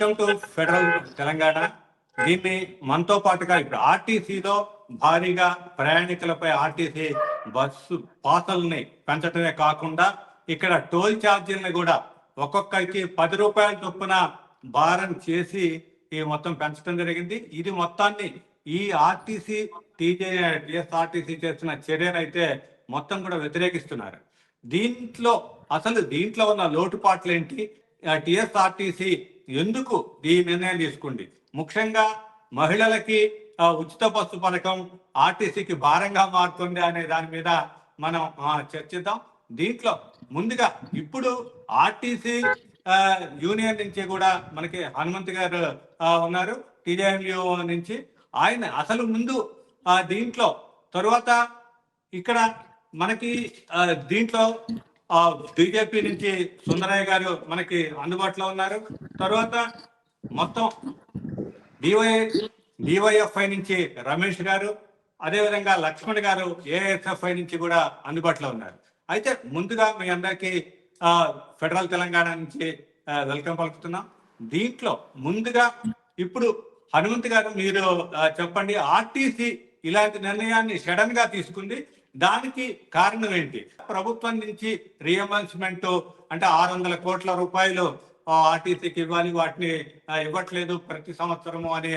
Welcome to federal Telangana. దీన్ని మనతో పాటుగా ఇప్పుడు ఆర్టీసీలో భారీగా ప్రయాణికులపై ఆర్టీసీ బస్సు పాసల్ని పెంచడమే కాకుండా ఇక్కడ టోల్ ఛార్జీలను కూడా ఒక్కొక్కరికి పది రూపాయల చొప్పున భారం చేసి ఈ మొత్తం పెంచడం జరిగింది. ఇది మొత్తాన్ని ఈ ఆర్టీసీ టీజే చేసిన చేస్తున్న చర్యనైతే మొత్తం కూడా వ్యతిరేకిస్తున్నారు. దీంట్లో అసలు దీంట్లో ఉన్న లోటుపాట్లు ఏంటి టీఎస్ఆర్టీసీ ఎందుకు ఈ నిర్ణయం తీసుకుంది ముఖ్యంగా మహిళలకి ఉచిత బస్సు పథకం ఆర్టీసీకి భారంగా మారుతుంది అనే దాని మీద మనం చర్చిద్దాం. దీంట్లో ముందుగా ఇప్పుడు ఆర్టీసీ ఆ, యూనియన్ నుంచి కూడా మనకి హనుమంత్ గారు ఉన్నారు టీజేఎంయూ నుంచి. ఆయన అసలు ముందు దీంట్లో తరువాత ఇక్కడ మనకి దీంట్లో ఆ, బీజేపీ నుంచి సుందరయ్య గారు మనకి అందుబాటులో ఉన్నారు. తర్వాత మొత్తం డివై డివైఎఫ్ఐ నుంచి రమేష్ గారు అదేవిధంగా లక్ష్మణ్ గారు ఏఎస్ఎఫ్ఐ నుంచి కూడా అందుబాటులో ఉన్నారు. అయితే ముందుగా మీ అందరికీ ఫెడరల్ తెలంగాణ నుంచి వెల్కమ్ పలుకుతున్నాం. దీంట్లో ముందుగా ఇప్పుడు హనుమంత్ గారు మీరు చెప్పండి ఆర్టీసీ ఇలాంటి నిర్ణయాన్ని సడన్గా తీసుకుంది. దానికి కారణం ఏంటి? ప్రభుత్వం నుంచి రియంబర్స్మెంట్ అంటే ఆరు వందల కోట్ల రూపాయలు ఆర్టీసీకి ఇవ్వాలి వాటిని ఇవ్వట్లేదు ప్రతి సంవత్సరము అనే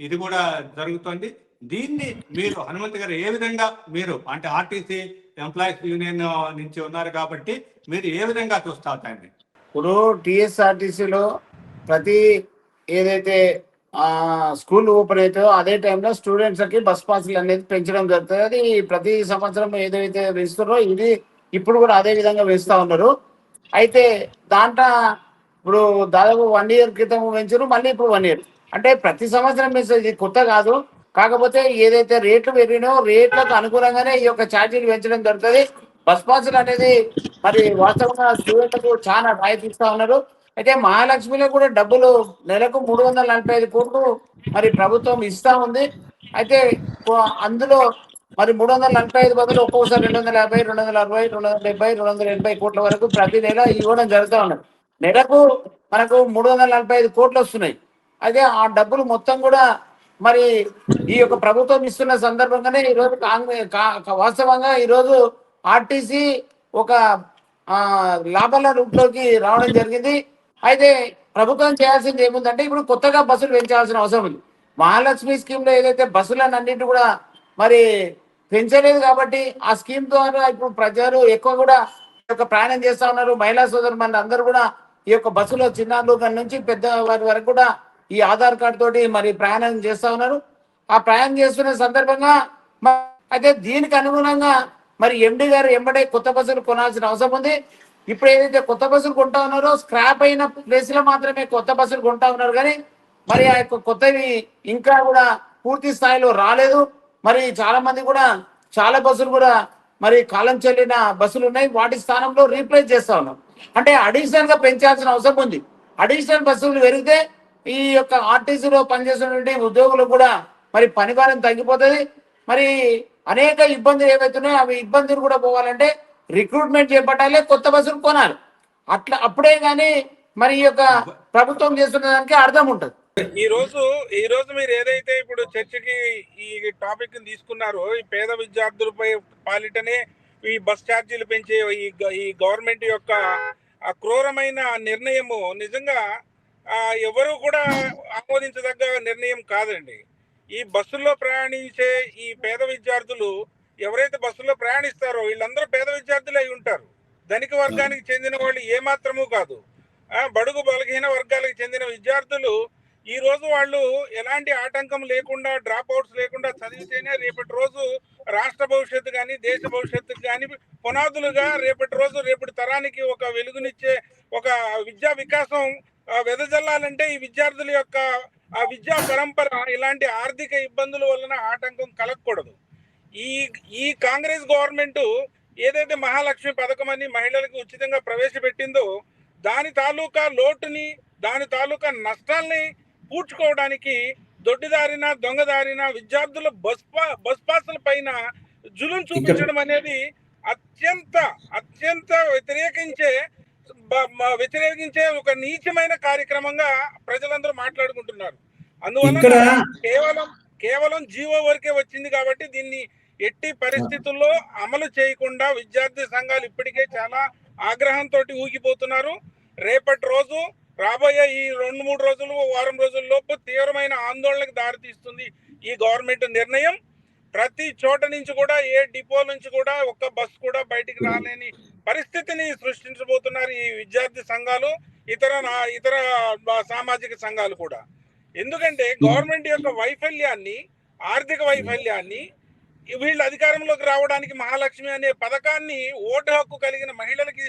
ఇది కూడా జరుగుతుంది. దీన్ని మీరు హనుమంత్ గారు ఏ విధంగా మీరు అంటే ఆర్టీసీ ఎంప్లాయీస్ యూనియన్ నుంచి ఉన్నారు కాబట్టి మీరు ఏ విధంగా చూస్తారు దాన్ని? ఇప్పుడు టిఎస్ఆర్టీసీలో ప్రతి ఏదైతే స్కూల్ ఓపెన్ అవుతుందో అదే టైంలో స్టూడెంట్స్కి బస్ పాసులు అనేది పెంచడం జరుగుతుంది. అది ప్రతి సంవత్సరం ఏదైతే వేస్తున్నారో ఇది ఇప్పుడు కూడా అదే విధంగా వేస్తూ ఉన్నారు. అయితే దాంట్లో ఇప్పుడు దాదాపు వన్ ఇయర్ క్రితం పెంచారు మళ్ళీ ఇప్పుడు వన్ ఇయర్ అంటే ప్రతి సంవత్సరం పెంచారు ఇది కొత్త కాదు. కాకపోతే ఏదైతే రేట్లు పెరిగినో రేట్లకు అనుగుణంగానే ఈ యొక్క ఛార్జీలు పెంచడం జరుగుతుంది. బస్ పాసులు అనేది మరి వాస్తవంగా స్టూడెంట్లకు చాలా రాయితీ ఇస్తా ఉన్నారు. అయితే మహాలక్ష్మిలో కూడా డబ్బులు నెలకు మూడు వందల నలభై ఐదు కోట్లు మరి ప్రభుత్వం ఇస్తా ఉంది. అయితే అందులో మరి మూడు వందల నలభై ఐదు బదులు ఒక్కొక్కసారి రెండు వందల యాభై రెండు వందల అరవై రెండు వందల డెబ్బై రెండు వందల ఎనభై కోట్ల వరకు ప్రతి నెల ఇవ్వడం జరుగుతూ ఉన్నది. నెలకు మనకు మూడు వందల నలభై ఐదు కోట్లు వస్తున్నాయి. అయితే ఆ డబ్బులు మొత్తం కూడా మరి ఈ యొక్క ప్రభుత్వం ఇస్తున్న సందర్భంగానే ఈరోజు కాంగ్రెస్ వాస్తవంగా ఈరోజు ఆర్టీసీ ఒక లాభాల రూపంలోకి రావడం జరిగింది. అయితే ప్రభుత్వం చేయాల్సింది ఏముందంటే ఇప్పుడు కొత్తగా బస్సులు పెంచాల్సిన అవసరం ఉంది. మహాలక్ష్మి స్కీమ్లో ఏదైతే బస్సులను అన్నింటి కూడా మరి పెంచలేదు కాబట్టి ఆ స్కీమ్ ద్వారా ఇప్పుడు ప్రజలు ఎక్కువ కూడా ఈ యొక్క ప్రయాణం చేస్తా ఉన్నారు. మహిళా సోదరు మన అందరూ కూడా ఈ యొక్క బస్సులో చిన్నారుల నుంచి పెద్ద వారి వరకు కూడా ఈ ఆధార్ కార్డు తోటి మరి ప్రయాణం చేస్తా ఉన్నారు. ఆ ప్రయాణం చేస్తున్న సందర్భంగా అయితే దీనికి అనుగుణంగా మరి ఎండి గారు ఎంబడే కొత్త బస్సులు కొనాల్సిన అవసరం ఉంది. ఇప్పుడు ఏదైతే కొత్త బస్సులు కొంటా ఉన్నారో స్క్రాప్ అయిన ప్లేస్లో మాత్రమే కొత్త బస్సులు కొంటా ఉన్నారు. కానీ మరి ఆ యొక్క కొత్తవి ఇంకా కూడా పూర్తి స్థాయిలో రాలేదు. మరి చాలా మంది కూడా చాలా బస్సులు కూడా మరి కాలం చెల్లిన బస్సులు ఉన్నాయి. వాటి స్థానంలో రీప్లేస్ చేస్తా ఉన్నాం అంటే అడిషనల్గా పెంచాల్సిన అవసరం ఉంది. అడిషనల్ బస్సులు పెరిగితే ఈ యొక్క ఆర్టీసీలో పనిచేసినటువంటి ఉద్యోగులకు కూడా మరి పని భారం తగ్గిపోతుంది. మరి అనేక ఇబ్బందులు ఏవైతున్నాయో అవి ఇబ్బందులు కూడా పోవాలంటే రిక్రూట్మెంట్ చేపట్టాలి కొత్త బస్సులు కొనాలి. అట్లా అప్పుడే కానీ మరి ఈ యొక్క ప్రభుత్వం చేస్తున్న దానికి అర్థం ఉంటుంది. ఈ రోజు ఈ రోజు మీరు ఏదైతే ఇప్పుడు చర్చకి ఈ టాపిక్ తీసుకున్నారో ఈ పేద విద్యార్థులపై పాలిటనే ఈ బస్ ఛార్జీలు పెంచే ఈ ఈ గవర్నమెంట్ యొక్క ఆ క్రూరమైన నిర్ణయము నిజంగా ఆ, ఎవరు కూడా ఆమోదించదగ్గ నిర్ణయం కాదండి. ఈ బస్సుల్లో ప్రయాణించే ఈ పేద విద్యార్థులు ఎవరైతే బస్సుల్లో ప్రయాణిస్తారో వీళ్ళందరూ పేద విద్యార్థులు అయి ఉంటారు. ధనిక వర్గానికి చెందిన వాళ్ళు ఏమాత్రము కాదు. బడుగు బలహీన వర్గాలకు చెందిన విద్యార్థులు ఈ రోజు వాళ్ళు ఎలాంటి ఆటంకం లేకుండా డ్రాప్ అవుట్స్ లేకుండా చదివితేనే రేపటి రోజు రాష్ట్ర భవిష్యత్తు కానీ దేశ భవిష్యత్తు కానీ పునాదులుగా రేపటి రోజు రేపటి తరానికి ఒక వెలుగునిచ్చే ఒక విద్యా వికాసం వెదజల్లాలంటే ఈ విద్యార్థుల యొక్క ఆ విద్యా పరంపర ఇలాంటి ఆర్థిక ఇబ్బందుల వలన ఆటంకం కలగకూడదు. ఈ ఈ కాంగ్రెస్ గవర్నమెంట్ ఏదైతే మహాలక్ష్మి పథకం అని మహిళలకు ఉచితంగా ప్రవేశపెట్టిందో దాని తాలూకా లోటుని దాని తాలూకా నష్టాల్ని పూడ్చుకోవడానికి దొడ్డిదారిన దొంగదారిన విద్యార్థుల బస్ బస్ పాసుల పైన జులుం చూపించడం అనేది అత్యంత అత్యంత వ్యతిరేకించే వ్యతిరేకించే ఒక నీచమైన కార్యక్రమంగా ప్రజలందరూ మాట్లాడుకుంటున్నారు. అందువల్ల కేవలం కేవలం జీవో వరకే వచ్చింది కాబట్టి దీన్ని ఎట్టి పరిస్థితుల్లో అమలు చేయకుండా విద్యార్థి సంఘాలు ఇప్పటికే చాలా ఆగ్రహంతో ఊగిపోతున్నారు. రేపటి రోజు రాబోయే ఈ రెండు మూడు రోజులు వారం రోజుల్లోపు తీవ్రమైన ఆందోళనకు దారితీస్తుంది ఈ గవర్నమెంట్ నిర్ణయం. ప్రతి చోట నుంచి కూడా ఏ డిపో నుంచి కూడా ఒక్క బస్సు కూడా బయటికి రాలేని పరిస్థితిని సృష్టించబోతున్నారు ఈ విద్యార్థి సంఘాలు ఇతర నా- ఇతర సామాజిక సంఘాలు కూడా. ఎందుకంటే గవర్నమెంట్ యొక్క వైఫల్యాన్ని ఆర్థిక వైఫల్యాన్ని వీళ్ళు అధికారంలోకి రావడానికి మహాలక్ష్మి అనే పథకాన్ని ఓటు హక్కు కలిగిన మహిళలకి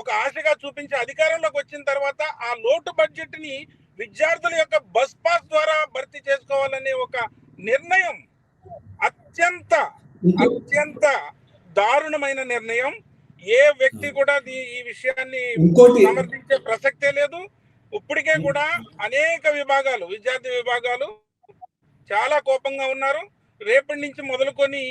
ఒక ఆశగా చూపించి అధికారంలోకి వచ్చిన తర్వాత ఆ లోటు బడ్జెట్ని విద్యార్థుల యొక్క బస్ పాస్ ద్వారా భర్తీ చేసుకోవాలనే ఒక నిర్ణయం అత్యంత అత్యంత దారుణమైన నిర్ణయం. ఏ వ్యక్తి కూడా ఈ విషయాన్ని సమర్థించే ప్రసక్తే లేదు. ఇప్పటికే కూడా అనేక విభాగాలు విద్యార్థి విభాగాలు చాలా కోపంగా ఉన్నారు. రేపటి నుంచి మొదలుకొని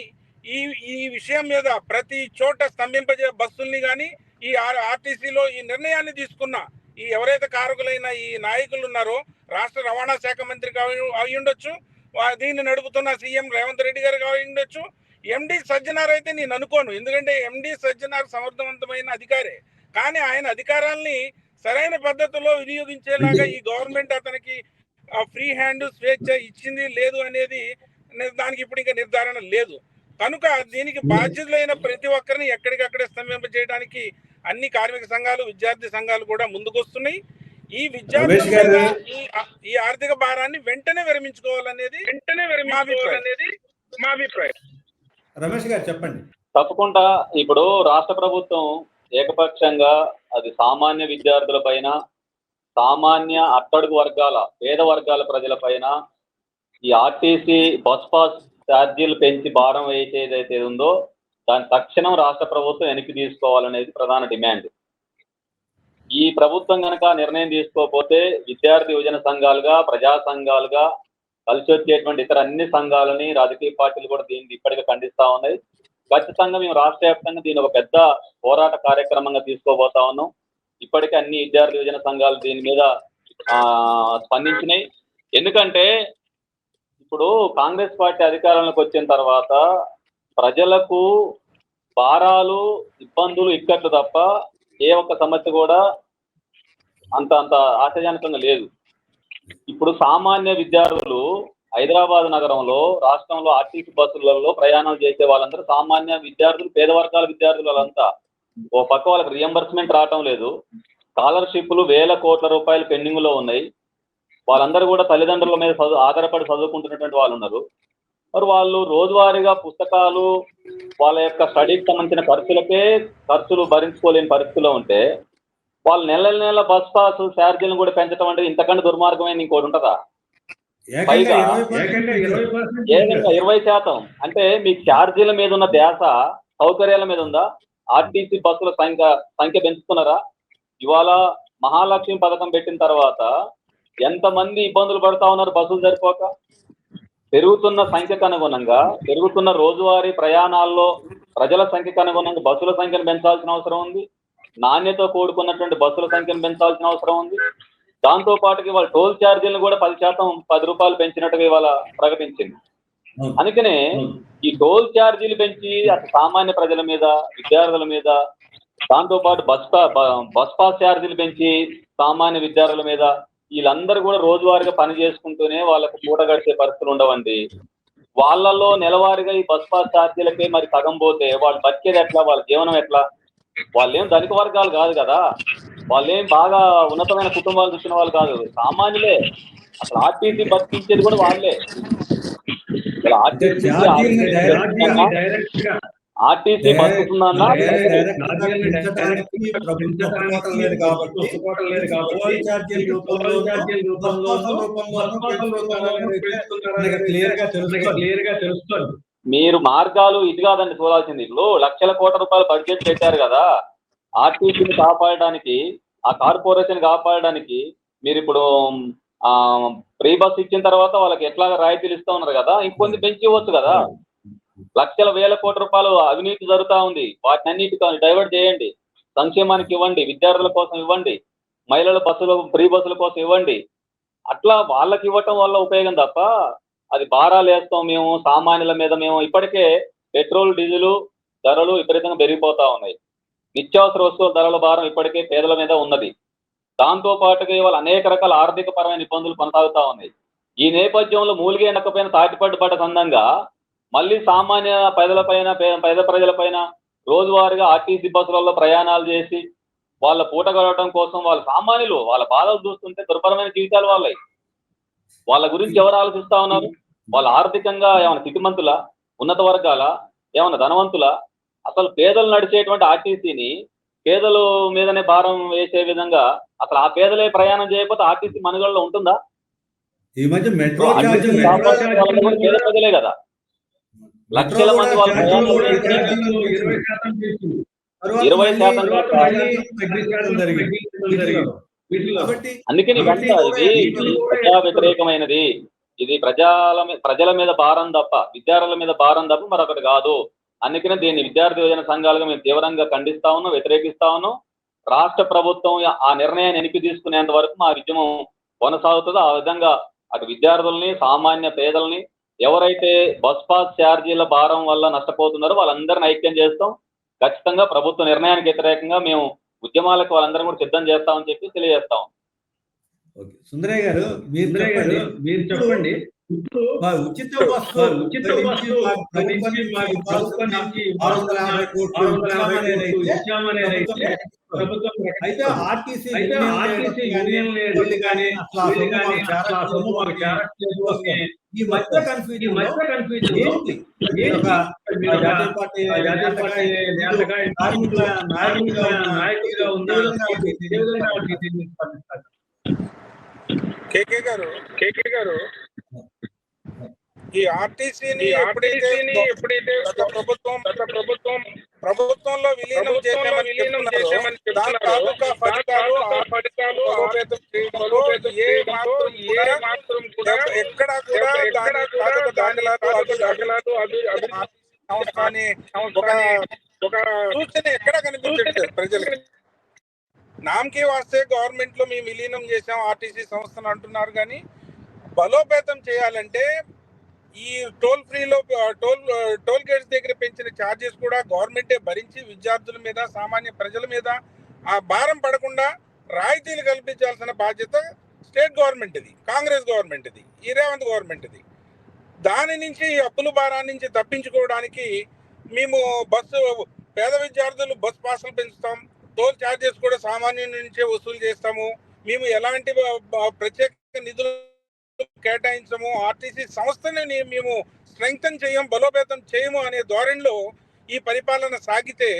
ఈ ఈ విషయం మీద ప్రతి చోట స్తంభింపజే బస్సుల్ని కానీ ఈ ఆర్టీసీలో ఈ నిర్ణయాన్ని తీసుకున్న ఈ ఎవరైతే కారకులైన ఈ నాయకులు ఉన్నారో రాష్ట్ర రవాణా శాఖ మంత్రి అయి ఉండొచ్చు దీన్ని నడుపుతున్న సీఎం రేవంత్ రెడ్డి గారు అయి ఉండొచ్చు. ఎండి సజ్జనార్ అయితే నేను అనుకోను ఎందుకంటే ఎండి సజ్జనార్ సమర్థవంతమైన అధికారే. కానీ ఆయన అధికారాల్ని సరైన పద్ధతిలో వినియోగించేలాగా ఈ గవర్నమెంట్ అతనికి ఫ్రీ హ్యాండ్ స్వేచ్ఛ ఇచ్చింది లేదు అనేది దానికి ఇప్పుడు ఇంకా నిర్ధారణ లేదు. కనుక దీనికి బాధ్యులైన ప్రతి ఒక్కరిని ఎక్కడికక్కడే స్తంభింప చేయడానికి అన్ని కార్మిక సంఘాలు విద్యార్థి సంఘాలు కూడా ముందుకొస్తున్నాయి. ఈ విద్యార్థుల ఈ ఆర్థిక భారాన్ని వెంటనే విరమించుకోవాలనేది వెంటనే విరమించుకోవాలనేది మా అభిప్రాయం. రమేష్ గారు చెప్పండి. తప్పకుండా ఇప్పుడు రాష్ట్ర ప్రభుత్వం ఏకపక్షంగా అది సామాన్య విద్యార్థుల పైన సామాన్య అట్టడుగు వర్గాల పేద వర్గాల ప్రజల పైన ఈ ఆర్టీసీ బస్ పాస్ ఛార్జీలు పెంచి భారం వేసేదైతే ఉందో దాని తక్షణం రాష్ట్ర ప్రభుత్వం వెనక్కి తీసుకోవాలనేది ప్రధాన డిమాండ్. ఈ ప్రభుత్వం కనుక నిర్ణయం తీసుకోకపోతే విద్యార్థి యువజన సంఘాలుగా ప్రజా సంఘాలుగా కలిసి వచ్చేటువంటి ఇతర అన్ని సంఘాలని రాజకీయ పార్టీలు కూడా దీన్ని ఇప్పటికే ఖండిస్తా ఉన్నాయి. ఖచ్చితంగా మేము రాష్ట్ర వ్యాప్తంగా దీని ఒక పెద్ద పోరాట కార్యక్రమంగా తీసుకోబోతా ఉన్నాం. ఇప్పటికే అన్ని విద్యార్థి యువజన సంఘాలు దీని మీద ఆ, స్పందించినాయి. ఎందుకంటే ఇప్పుడు కాంగ్రెస్ పార్టీ అధికారంలోకి వచ్చిన తర్వాత ప్రజలకు భారాలు ఇబ్బందులు ఇక్కట్లు తప్ప ఏ ఒక్క సమస్య కూడా అంత అంత ఆశాజనకంగా లేదు. ఇప్పుడు సామాన్య విద్యార్థులు హైదరాబాద్ నగరంలో రాష్ట్రంలో ఆర్టీసీ బస్సులలో ప్రయాణాలు చేసే వాళ్ళందరూ సామాన్య విద్యార్థులు పేద వర్గాల విద్యార్థులు వాళ్ళంతా ఓ పక్క వాళ్ళకి రియంబర్స్మెంట్ రావటం లేదు. స్కాలర్షిప్లు వేల కోట్ల రూపాయలు పెండింగ్లో ఉన్నాయి. వాళ్ళందరూ కూడా తల్లిదండ్రుల మీద చదువు ఆధారపడి చదువుకుంటున్నటువంటి వాళ్ళు ఉన్నారు. మరి వాళ్ళు రోజువారీగా పుస్తకాలు వాళ్ళ యొక్క స్టడీకి సంబంధించిన ఖర్చులకే ఖర్చులు భరించుకోలేని పరిస్థితిలో ఉంటే వాళ్ళు నెల నెల బస్ పాస్ ఛార్జీలను కూడా పెంచడం అంటే ఇంతకంటే దుర్మార్గమైన ఇంకోటి ఉంటుందా? పైగా ఇరవై ఏకంగా ఇరవై పర్సెంట్ ఏకంగా ఇరవై శాతం. అంటే మీ ఛార్జీల మీద ఉన్న ధ్యాస సౌకర్యాల మీద ఉందా? ఆర్టీసీ బస్సుల సంఖ్య సంఖ్య పెంచుతున్నారా ఇవాళ మహాలక్ష్మి పథకం పెట్టిన తర్వాత ఎంతమంది ఇబ్బందులు పడతా ఉన్నారు బస్సులు సరిపోక? పెరుగుతున్న సంఖ్యకు అనుగుణంగా పెరుగుతున్న రోజువారీ ప్రయాణాల్లో ప్రజల సంఖ్యకు అనుగుణంగా బస్సుల సంఖ్యను పెంచాల్సిన అవసరం ఉంది. నాణ్యత కూడుకున్నటువంటి బస్సుల సంఖ్యను పెంచాల్సిన అవసరం ఉంది. దాంతో పాటుకి వాళ్ళ టోల్ ఛార్జీలను కూడా పది శాతం పది రూపాయలు పెంచినట్టుగా ఇవాళ ప్రకటించింది. అందుకనే ఈ టోల్ ఛార్జీలు పెంచి అటు సామాన్య ప్రజల మీద విద్యార్థుల మీద దాంతో పాటు బస్ బస్ పాస్ ఛార్జీలు పెంచి సామాన్య విద్యార్థుల మీద వీళ్ళందరూ కూడా రోజువారీగా పని చేసుకుంటూనే వాళ్ళకు పూట గడిచే పరిస్థితులు ఉండవండి. వాళ్ళల్లో నెలవారీగా ఈ బస్ పాస్ ఛార్జీలకే మరి సగం పోతే వాళ్ళు బతికేది ఎట్లా? వాళ్ళ జీవనం ఎట్లా? వాళ్ళేం ధనిక వర్గాలు కాదు కదా. వాళ్ళేం బాగా ఉన్నతమైన కుటుంబాలు చూసిన వాళ్ళు కాదు. సామాన్యులే. అసలు ఆర్టీసీ బతికించేది కూడా వాళ్ళే. అసలు ఆర్టీసీ ఆర్టీసీ బతుకుతుందన్నా? మీరు మార్గాలు ఇది కాదండి చూడాల్సింది. ఇప్పుడు లక్షల కోట్ల రూపాయల బడ్జెట్ పెట్టారు కదా. ఆర్టీసీని కాపాడడానికి ఆ కార్పొరేషన్ కాపాడడానికి మీరు ఇప్పుడు ఆ ఫ్రీ బస్ ఇచ్చిన తర్వాత వాళ్ళకి ఎట్లా రాయితీలు ఇస్తా ఉన్నారు కదా. ఇంకొంచెం పెంచి ఇవ్వచ్చు కదా. లక్షల వేల కోట్ల రూపాయలు అవినీతి జరుగుతా ఉంది. వాటిని అన్నిటి డైవర్ట్ చేయండి. సంక్షేమానికి ఇవ్వండి విద్యార్థుల కోసం ఇవ్వండి మహిళల బస్సులు ఫ్రీ బస్సుల కోసం ఇవ్వండి. అట్లా వాళ్ళకి ఇవ్వటం వల్ల ఉపయోగం తప్ప అది భారాలు వేస్తాం మేము సామాన్యుల మీద మేము. ఇప్పటికే పెట్రోల్ డీజిల్ ధరలు విపరీతంగా పెరిగిపోతా ఉన్నాయి. నిత్యావసర వస్తువుల ధరల భారం ఇప్పటికే పేదల మీద ఉన్నది. దాంతో పాటుగా ఇవాళ అనేక రకాల ఆర్థిక పరమైన ఇబ్బందులు కొనసాగుతూ ఉన్నాయి. ఈ నేపథ్యంలో మూలిగే ఎండకపోయిన తాటిపట్టు పడ్డ సందంగా మళ్ళీ సామాన్య పేదల పైన పేద ప్రజల పైన రోజువారీగా ఆర్టీసీ బస్సులలో ప్రయాణాలు చేసి వాళ్ళ పూట గడవడం కోసం వాళ్ళ సామాన్యులు వాళ్ళ బాధలు చూస్తుంటే దుర్భరమైన జీవితాలు వాళ్ళవి. వాళ్ళ గురించి ఎవరు ఆలోచిస్తా ఉన్నారు? వాళ్ళ ఆర్థికంగా ఏమైనా స్థితిమంతుల? ఉన్నత వర్గాల? ఏమైనా ధనవంతుల? అసలు పేదలు నడిచేటువంటి ఆర్టీసీని పేదలు మీదనే భారం వేసే విధంగా అసలు ఆ పేదలే ప్రయాణం చేయకపోతే ఆర్టీసీ మనుగడలో ఉంటుందా? ఈ మధ్య మెట్రో పేద ప్రజలే కదా. లక్షల మంది. ఇరవై శాతం అందుకని ఇది ప్రజా వ్యతిరేకమైనది. ఇది ప్రజల ప్రజల మీద భారం తప్ప విద్యార్థుల మీద భారం తప్ప మరొకటి కాదు. అందుకనే దీన్ని విద్యార్థి యువజన సంఘాలుగా మేము తీవ్రంగా ఖండిస్తా ఉన్నాం వ్యతిరేకిస్తా ఉన్నాం. రాష్ట్ర ప్రభుత్వం ఆ నిర్ణయాన్ని వెనక్కి తీసుకునేంత వరకు మా ఉద్యమం కొనసాగుతుందో. ఆ విధంగా అటు విద్యార్థుల్ని సామాన్య పేదల్ని ఎవరైతే బస్ పాస్ ఛార్జీల భారం వల్ల నష్టపోతున్నారో వాళ్ళందరిని ఐక్యం చేస్తాం ఖచ్చితంగా ప్రభుత్వ నిర్ణయానికి వ్యతిరేకంగా మేము ఉద్యమాలకు వాళ్ళందరం కూడా సిద్ధం చేస్తామని చెప్పి తెలియజేస్తాం ఓకే. సుందరయ్య గారు మీరు చెప్పండి. మీరు చెప్పండి ఇప్పుడు ఉచిత ఉచిత అయితే. ఆర్టీసీ అయితే ఆర్టీసీ యూనియన్ లేదు కానీ ఈ మధ్య కన్ఫ్యూజన్ మధ్య కన్ఫ్యూజన్ ఏంటి నాయకుడిగా ఉన్న? కేకే గారు కేకే గారు ఈ ఆర్టీసీని ఎప్పుడైతే ఎప్పుడైతే ప్రభుత్వం గత ప్రభుత్వం ప్రభుత్వంలో విలీనం చేసామని విలీనం చేసామని ఫలితాలు ఏ మాత్రం కూడా ఎక్కడ కూడా దాఖలాలు ఒక సూచన ఎక్కడ కనిపించట్లేదు ప్రజలకి. నామకే వాస్తే గవర్నమెంట్లో మేము విలీనం చేసాం ఆర్టీసీ సంస్థను అంటున్నారు కానీ బలోపేతం చేయాలంటే ఈ టోల్ ఫ్రీలో టోల్ టోల్ గేట్స్ దగ్గర పెంచిన ఛార్జెస్ కూడా గవర్నమెంటే భరించి విద్యార్థుల మీద సామాన్య ప్రజల మీద ఆ భారం పడకుండా రాయితీలు కల్పించాల్సిన బాధ్యత స్టేట్ గవర్నమెంట్ ఇది కాంగ్రెస్ గవర్నమెంట్ ఇది ఈ రేవంత్ గవర్నమెంట్ ఇది దాని నుంచి ఈ అప్పుల భారాన్ని నుంచి తప్పించుకోవడానికి మేము బస్సు పేద విద్యార్థులు బస్ పాసులు పెంచుతాం టోల్ ఛార్జెస్ కూడా సామాన్యుల నుంచే వసూలు చేస్తాము. మేము ఎలాంటి ప్రత్యేక నిధులు కేటాయించము. ఆర్టీసీ సంస్థని మేము స్ట్రెంగ్తన్ చేయం బలోపేతం చేయము అనే ధోరణిలో ఈ పరిపాలన సాగితే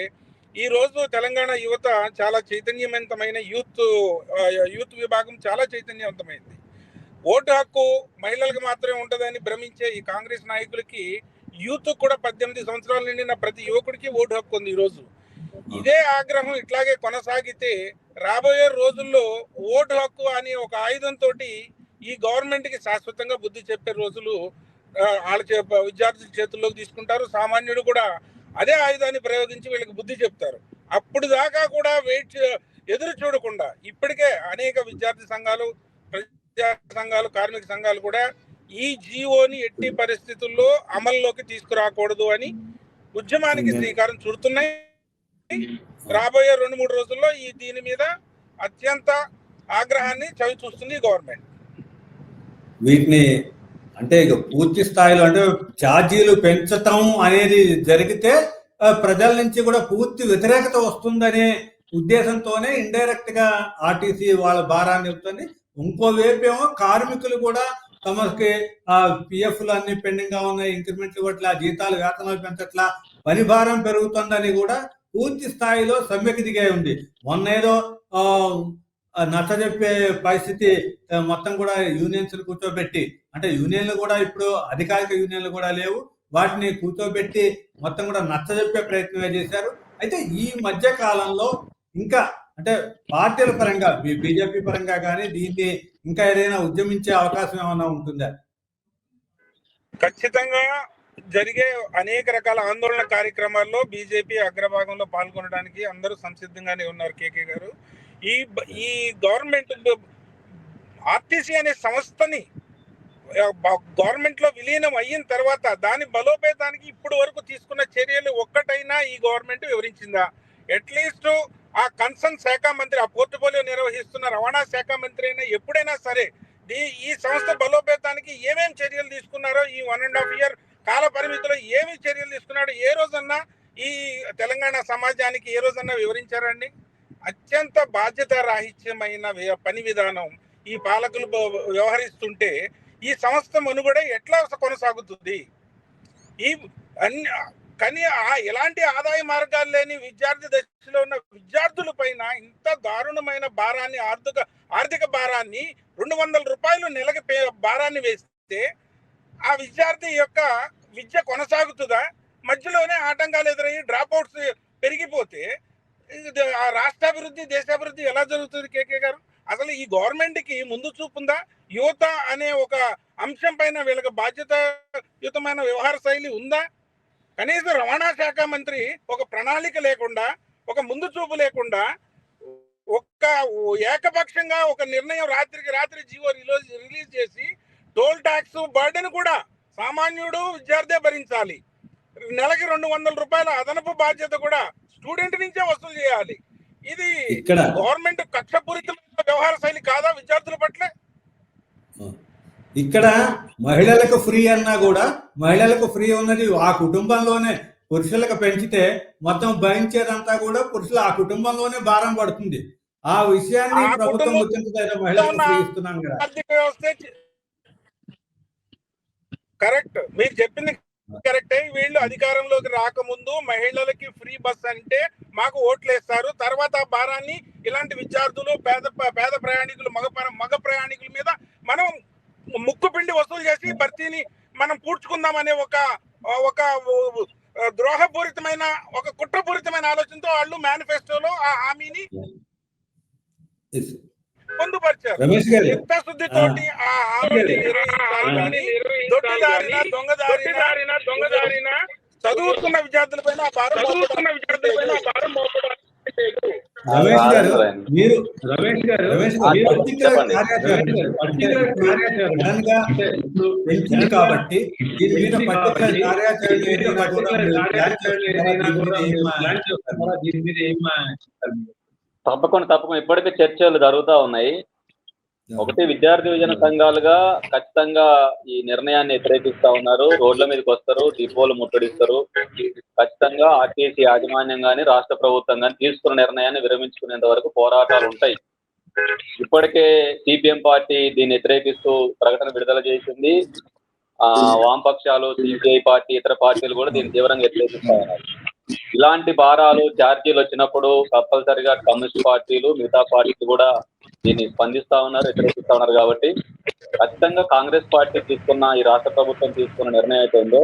ఈ రోజు తెలంగాణ యువత చాలా చైతన్యవంతమైన యూత్ యూత్ విభాగం చాలా చైతన్యవంతమైంది. ఓటు హక్కు మహిళలకు మాత్రమే ఉంటుందని భ్రమించే ఈ కాంగ్రెస్ నాయకులకి యూత్ కూడా పద్దెనిమిది సంవత్సరాల నిండిన ప్రతి యువకుడికి ఓటు హక్కు ఉంది ఈరోజు రోజు. ఇదే ఆగ్రహం ఇట్లాగే కొనసాగితే రాబోయే రోజుల్లో ఓటు హక్కు అనే ఒక ఆయుధంతో ఈ గవర్నమెంట్కి శాశ్వతంగా బుద్ధి చెప్పే రోజులు వాళ్ళ చే- విద్యార్థుల చేతుల్లోకి తీసుకుంటారు. సామాన్యుడు కూడా అదే ఆయుధాన్ని ప్రయోగించి వీళ్ళకి బుద్ధి చెప్తారు. అప్పుడు దాకా కూడా వెయిట్ ఎదురు చూడకుండా ఇప్పటికే అనేక విద్యార్థి సంఘాలు ప్రజా సంఘాలు కార్మిక సంఘాలు కూడా ఈ జీవోని ఎట్టి పరిస్థితుల్లో అమల్లోకి తీసుకురాకూడదు అని ఉద్యమానికి శ్రీకారం చుడుతున్నాయి. రాబోయే రెండు మూడు రోజుల్లో ఈ దీని మీద అత్యంత ఆగ్రహాన్ని చవి చూస్తుంది గవర్నమెంట్ వీటిని అంటే ఇక పూర్తి స్థాయిలో అంటే ఛార్జీలు పెంచటం అనేది జరిగితే ప్రజల నుంచి కూడా పూర్తి వ్యతిరేకత వస్తుందనే ఉద్దేశంతోనే ఇండైరెక్ట్గా ఆర్టీసీ వాళ్ళ భారాన్ని ఇస్తుంది ఇంకోవైపు ఏమో కార్మికులు కూడా తమకి ఆ పిఎఫ్లు అన్ని పెండింగ్గా ఉన్నాయి ఇంక్రిమెంట్లు ఇవ్వట్లా జీతాలు వేతనాలు పెంచట్లా పని భారం పెరుగుతుందని కూడా పూర్తి స్థాయిలో సమ్మెకి దిగే ఉంది. మొన్న ఏదో నచ్చజెప్పే పరిస్థితి మొత్తం కూడా యూనియన్స్ కూర్చోబెట్టి అంటే యూనియన్లు కూడా ఇప్పుడు అధికారిక యూనియన్లు కూడా లేవు. వాటిని కూర్చోబెట్టి మొత్తం కూడా నచ్చజెప్పే ప్రయత్నమే చేశారు. అయితే ఈ మధ్య కాలంలో ఇంకా అంటే పార్టీల పరంగా బీజేపీ పరంగా కానీ దీన్ని ఇంకా ఏదైనా ఉద్యమించే అవకాశం ఏమైనా ఉంటుందా? ఖచ్చితంగా జరిగే అనేక రకాల ఆందోళన కార్యక్రమాల్లో బీజేపీ అగ్రభాగంలో పాల్గొనడానికి అందరూ సంసిద్ధంగానే ఉన్నారు కేకే గారు. ఈ ఈ గవర్నమెంట్ ఆర్టీసీ అనే సంస్థని గవర్నమెంట్లో విలీనం అయిన తర్వాత దాని బలోపేతానికి ఇప్పుడు వరకు తీసుకున్న చర్యలు ఒక్కటైనా ఈ గవర్నమెంట్ వివరించిందా? అట్లీస్ట్ ఆ కన్సర్న్ శాఖ మంత్రి ఆ పోర్టుఫోలియో నిర్వహిస్తున్న రవాణా శాఖ మంత్రి అయినా ఎప్పుడైనా సరే దీ- ఈ సంస్థ బలోపేతానికి ఏమేమి చర్యలు తీసుకున్నారో ఈ వన్ అండ్ హాఫ్ ఇయర్ కాల పరిమితిలో ఏమి చర్యలు తీసుకున్నాడో? ఏ రోజన్నా ఈ తెలంగాణ సమాజానికి ఏ రోజన్నా వివరించారండి అత్యంత బాధ్యత రాహిత్యమైన వ్య- పని విధానం ఈ పాలకులు వ్యవహరిస్తుంటే ఈ సంస్థ మనుగడ ఎట్లా కొనసాగుతుంది? ఈ అన్ని కానీ ఆ ఎలాంటి ఆదాయ మార్గాలు లేని విద్యార్థి దశలో ఉన్న విద్యార్థుల పైన ఇంత దారుణమైన భారాన్ని ఆర్థిక ఆర్థిక భారాన్ని రెండు వందల రూపాయలు నెలకి భారాన్ని వేస్తే ఆ విద్యార్థి యొక్క విద్య కొనసాగుతుందా? మధ్యలోనే ఆటంకాలు ఎదురయ్యి డ్రాప్ అవుట్స్ పెరిగిపోతే రాష్ట్రాభివృద్ధి దేశాభివృద్ధి ఎలా జరుగుతుంది కేకే గారు? అసలు ఈ గవర్నమెంట్కి ముందు చూపుందా యువత అనే ఒక అంశం పైన వీళ్ళకి బాధ్యతయుతమైన వ్యవహార శైలి ఉందా? కనీసం రవాణా శాఖ మంత్రి ఒక ప్రణాళిక లేకుండా ఒక ముందు చూపు లేకుండా ఒక్క ఏకపక్షంగా ఒక నిర్ణయం రాత్రికి రాత్రి జీవో రిలీజ్ రిలీజ్ చేసి టోల్ ట్యాక్స్ బర్డెన్ కూడా సామాన్యుడు విద్యార్థే భరించాలి. నెలకి రెండు వందల రూపాయల అదనపు బాధ్యత కూడా స్టూడెంట్ నుంచే వసూలు చేయాలి. ఇది ఇక్కడ గవర్నమెంట్ కక్షపూరితమైన వ్యవహార శైలి కాదా విద్యార్థుల పట్ల? ఇక్కడ మహిళలకు ఫ్రీ అన్నా కూడా మహిళలకు ఫ్రీ ఉన్నది ఆ కుటుంబంలోనే పురుషులకు పెంచితే మొత్తం భరించేదంతా కూడా పురుషులు ఆ కుటుంబంలోనే భారం పడుతుంది. ఆ విషయాన్ని ప్రభుత్వం గుర్తించలేదు మహిళలకు ఫ్రీ ఇస్తున్నాం కదా. ఆర్థిక వ్యవస్థ కరెక్ట్. మీరు చెప్పింది కరెక్టే. వీళ్ళు అధికారంలోకి రాకముందు మహిళలకి ఫ్రీ బస్ అంటే మాకు ఓట్లు వేస్తారు తర్వాత ఆ భారాన్ని ఇలాంటి విద్యార్థులు పేద పేద ప్రయాణికులు మగ మగ ప్రయాణికుల మీద మనం ముక్కు పిండి వసూలు చేసి భర్తీని మనం పూడ్చుకుందామనే ఒక ఒక ద్రోహపూరితమైన ఒక కుట్రపూరితమైన ఆలోచనతో వాళ్ళు మేనిఫెస్టోలో ఆ హామీని పొందుపరిచారు. ఆ దొడ్డిదారిన దొంగదారిన దొంగదారిన చదువుతున్న విద్యార్థుల పైన చదువుతున్న విద్యార్థుల పైన భారం మోపడం. రమేష్ గారు మీరు రమేష్ గారు రమేష్ గారు కాబట్టి దీని మీద పెంచింది పర్టికులర్ కాబట్టి కార్యాచరణ దీని మీద ఏం తప్పకుండా తప్పకుండా. ఇప్పటికే చర్చలు జరుగుతా ఉన్నాయి. ఒకటి విద్యార్థి విజన సంఘాలుగా ఖచ్చితంగా ఈ నిర్ణయాన్ని వ్యతిరేకిస్తా ఉన్నారు. రోడ్ల మీదకి వస్తారు డిపోలు ముట్టడిస్తారు. ఖచ్చితంగా ఆర్టీసీ యాజమాన్యం గాని రాష్ట్ర ప్రభుత్వం గాని తీసుకున్న నిర్ణయాన్ని విరమించుకునేంత వరకు పోరాటాలు ఉంటాయి. ఇప్పటికే సిపిఎం పార్టీ దీన్ని వ్యతిరేకిస్తూ ప్రకటన విడుదల చేసింది. ఆ వామపక్షాలు సిపిఐ పార్టీ ఇతర పార్టీలు కూడా దీన్ని తీవ్రంగా వ్యతిరేకిస్తా ఉన్నారు. ఇలాంటి భారాలు ఛార్జీలు వచ్చినప్పుడు కంపల్సరిగా కమ్యూనిస్ట్ పార్టీలు మిగతా పార్టీలు కూడా దీన్ని స్పందిస్తా ఉన్నారు వ్యతిరేకిస్తా ఉన్నారు కాబట్టి ఖచ్చితంగా కాంగ్రెస్ పార్టీ తీసుకున్న ఈ రాష్ట్ర ప్రభుత్వం తీసుకున్న నిర్ణయం అయితే ఉందో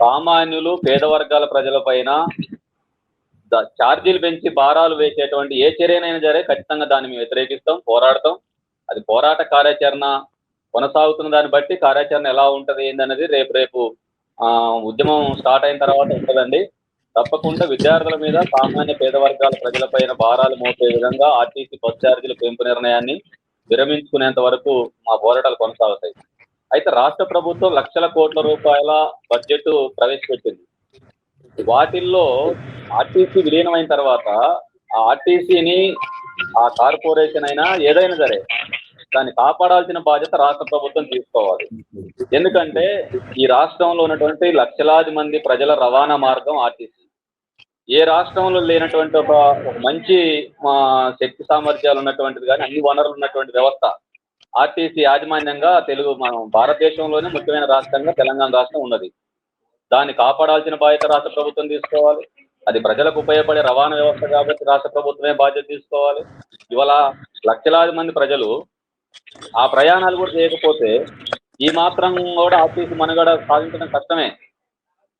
సామాన్యులు పేద వర్గాల ప్రజల పైన ఛార్జీలు పెంచి భారాలు వేసేటువంటి ఏ చర్యనైనా సరే ఖచ్చితంగా దాన్ని మేము వ్యతిరేకిస్తాం పోరాడతాం. అది పోరాట కార్యాచరణ కొనసాగుతున్న దాన్ని బట్టి కార్యాచరణ ఎలా ఉంటది ఏందనేది రేపు రేపు ఉద్యమం స్టార్ట్ అయిన తర్వాత ఉంటదండి. తప్పకుండా విద్యార్థుల మీద సామాన్య పేద వర్గాల ప్రజలపైన భారాలు మోపే విధంగా ఆర్టీసీ బస్ ఛార్జీల పెంపు నిర్ణయాన్ని విరమించుకునేంత వరకు మా పోరాటాలు కొనసాగుతాయి. అయితే రాష్ట్ర ప్రభుత్వం లక్షల కోట్ల రూపాయల బడ్జెట్ ప్రవేశపెట్టింది. వాటిల్లో ఆర్టీసీ విలీనమైన తర్వాత ఆ ఆర్టీసీని ఆ కార్పొరేషన్ అయినా ఏదైనా సరే దాన్ని కాపాడాల్సిన బాధ్యత రాష్ట్ర ప్రభుత్వం తీసుకోవాలి. ఎందుకంటే ఈ రాష్ట్రంలో ఉన్నటువంటి లక్షలాది మంది ప్రజల రవాణా మార్గం ఆర్టీసీ. ఏ రాష్ట్రంలో లేనటువంటి ఒక మంచి శక్తి సామర్థ్యాలు ఉన్నటువంటిది కానీ అన్ని వనరులు ఉన్నటువంటి వ్యవస్థ ఆర్టీసీ యాజమాన్యంగా తెలుగు మనం భారతదేశంలోనే ముఖ్యమైన రాష్ట్రంగా తెలంగాణ రాష్ట్రం ఉన్నది. దాన్ని కాపాడాల్సిన బాధ్యత రాష్ట్ర ప్రభుత్వం తీసుకోవాలి. అది ప్రజలకు ఉపయోగపడే రవాణా వ్యవస్థ కాబట్టి రాష్ట్ర ప్రభుత్వమే బాధ్యత తీసుకోవాలి. ఇవాళ లక్షలాది మంది ప్రజలు ఆ ప్రయాణాలు కూడా చేయకపోతే ఈ మాత్రం కూడా ఆర్టీసీ మనుగడ సాధించడం కష్టమే.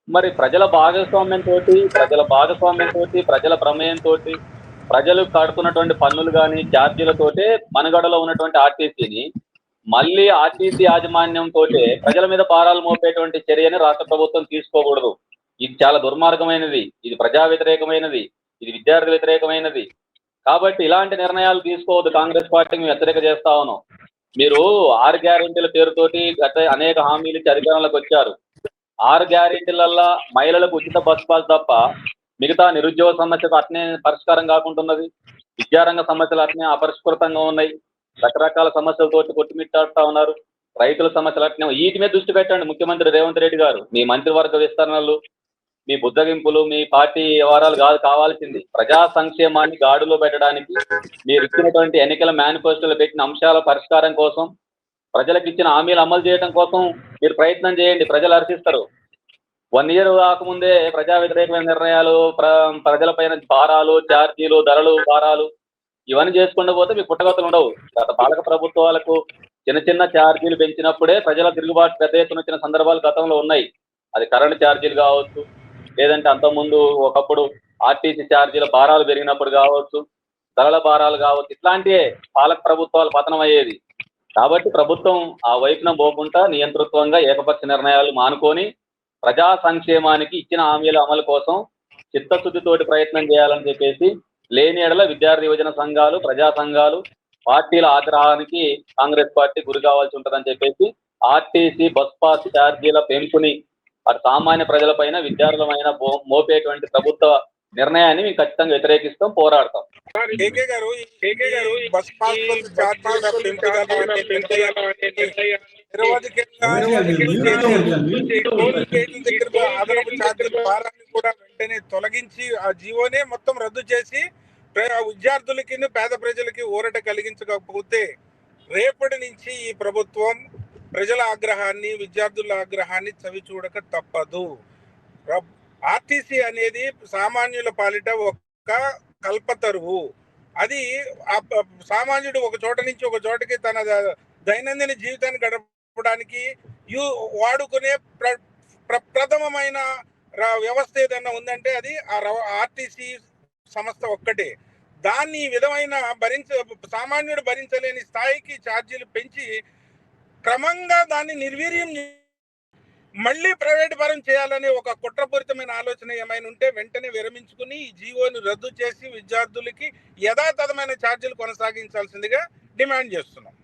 మరి ప్రజల భాగస్వామ్యం తోటి ప్రజల భాగస్వామ్యం తోటి ప్రజల ప్రమేయం తోటి ప్రజలు కడుతున్నటువంటి పన్నులు కానీ ఛార్జీలతోటే మనుగడలో ఉన్నటువంటి ఆర్టీసీని మళ్ళీ ఆర్టీసీ యాజమాన్యం తోటే ప్రజల మీద భారాలు మోపేటువంటి చర్యని రాష్ట్ర ప్రభుత్వం తీసుకోకూడదు. ఇది చాలా దుర్మార్గమైనది ఇది ప్రజా వ్యతిరేకమైనది ఇది విద్యార్థి వ్యతిరేకమైనది. కాబట్టి ఇలాంటి నిర్ణయాలు తీసుకోవద్దు కాంగ్రెస్ పార్టీ మేము హెచ్చరిక చేస్తా ఉన్నాం. మీరు ఆరు గ్యారెంటీల పేరుతోటి గత అనేక హామీలు ఇచ్చి అధికారంలోకి వచ్చారు. ఆరు గ్యారెంటీలల్లా మహిళలకు ఉచిత బస్ పాస్ తప్ప మిగతా నిరుద్యోగ సమస్యకు అట్నే పరిష్కారం కాకుంటున్నది. విద్యారంగ సమస్యలు అట్నే అపరిష్కృతంగా ఉన్నాయి. రకరకాల సమస్యలతో కొట్టుమిట్టాడుతా ఉన్నారు. రైతుల సమస్యలు అట్నే వీటి మీద దృష్టి పెట్టండి ముఖ్యమంత్రి రేవంత్ రెడ్డి గారు. మీ మంత్రివర్గ విస్తరణలు మీ బుద్ధగింపులు మీ పార్టీ వ్యవహారాలు కాదు కావాల్సింది. ప్రజా సంక్షేమాన్ని గాడిలో పెట్టడానికి మీరు ఇచ్చినటువంటి ఎన్నికల మేనిఫెస్టోలో పెట్టిన అంశాల పరిష్కారం కోసం ప్రజలకు ఇచ్చిన హామీలు అమలు చేయడం కోసం మీరు ప్రయత్నం చేయండి. ప్రజలు హర్షిస్తారు. వన్ ఇయర్ కాకముందే ప్రజా వ్యతిరేకమైన నిర్ణయాలు ప్ర ప్రజలపైన భారాలు ఛార్జీలు ధరలు భారాలు ఇవన్నీ చేసుకుండా పోతే మీకు పుట్టగతులు ఉండవు. గత పాలక ప్రభుత్వాలకు చిన్న చిన్న ఛార్జీలు పెంచినప్పుడే ప్రజల తిరుగుబాటు పెద్ద ఎత్తున వచ్చిన సందర్భాలు గతంలో ఉన్నాయి. అది కరెంట్ ఛార్జీలు కావచ్చు లేదంటే అంతకుముందు ఒకప్పుడు ఆర్టీసీ ఛార్జీల భారాలు పెరిగినప్పుడు కావచ్చు ధరల భారాలు కావచ్చు ఇట్లాంటివే పాలక ప్రభుత్వాలు పతనం అయ్యేది. కాబట్టి ప్రభుత్వం ఆ వైపున పోకుండా నియంతృత్వంగా ఏకపక్ష నిర్ణయాలు మానుకొని ప్రజా సంక్షేమానికి ఇచ్చిన హామీల అమలు కోసం చిత్తశుద్ధితోటి ప్రయత్నం చేయాలని చెప్పేసి లేని ఎడల విద్యార్థి యువజన సంఘాలు ప్రజా సంఘాలు పార్టీల ఆగ్రహానికి కాంగ్రెస్ పార్టీ గురి కావాల్సి ఉంటుందని చెప్పేసి ఆర్టీసీ బస్ పాస్ ఛార్జీల పెంపుని అటు సామాన్య ప్రజలపైన విద్యార్థులమైన మోపేటువంటి ప్రభుత్వ నిర్ణయాన్ని మేము ఖచ్చితంగా వ్యతిరేకిస్తాం పోరాడతాం కేకే గారు కేకే బస్ పాస్ కూడా వెంటనే తొలగించి ఆ జీవోనే మొత్తం రద్దు చేసి ప్ర- విద్యార్థులకి పేద ప్రజలకి ఊరట కలిగించకపోతే రేపటి నుంచి ఈ ప్రభుత్వం ప్రజల ఆగ్రహాన్ని విద్యార్థుల ఆగ్రహాన్ని చవి చూడక తప్పదు ఆర్టీసీ అనేది సామాన్యుల పాలిట ఒక కల్పతరువు అది సామాన్యుడు ఒక చోట నుంచి ఒక చోటకి తన దైనందిన జీవితాన్ని గడపడానికి యూ వాడుకునే ప్ర ప్ర- ప్రథమమైన వ్యవస్థ ఏదైనా ఉందంటే అది ఆ రవ- ఆర్టీసీ సంస్థ ఒక్కటే. దాన్ని ఈ విధమైన భరించ సామాన్యుడు భరించలేని స్థాయికి ఛార్జీలు పెంచి క్రమంగా దాన్ని నిర్వీర్యం మళ్ళీ ప్రైవేట్ పరం చేయాలనే ఒక కుట్రపూరితమైన ఆలోచన ఏమైనా ఉంటే వెంటనే విరమించుకుని ఈ జీవోని రద్దు చేసి విద్యార్థులకి యథాతథమైన ఛార్జీలు కొనసాగించాల్సిందిగా డిమాండ్ చేస్తున్నాం.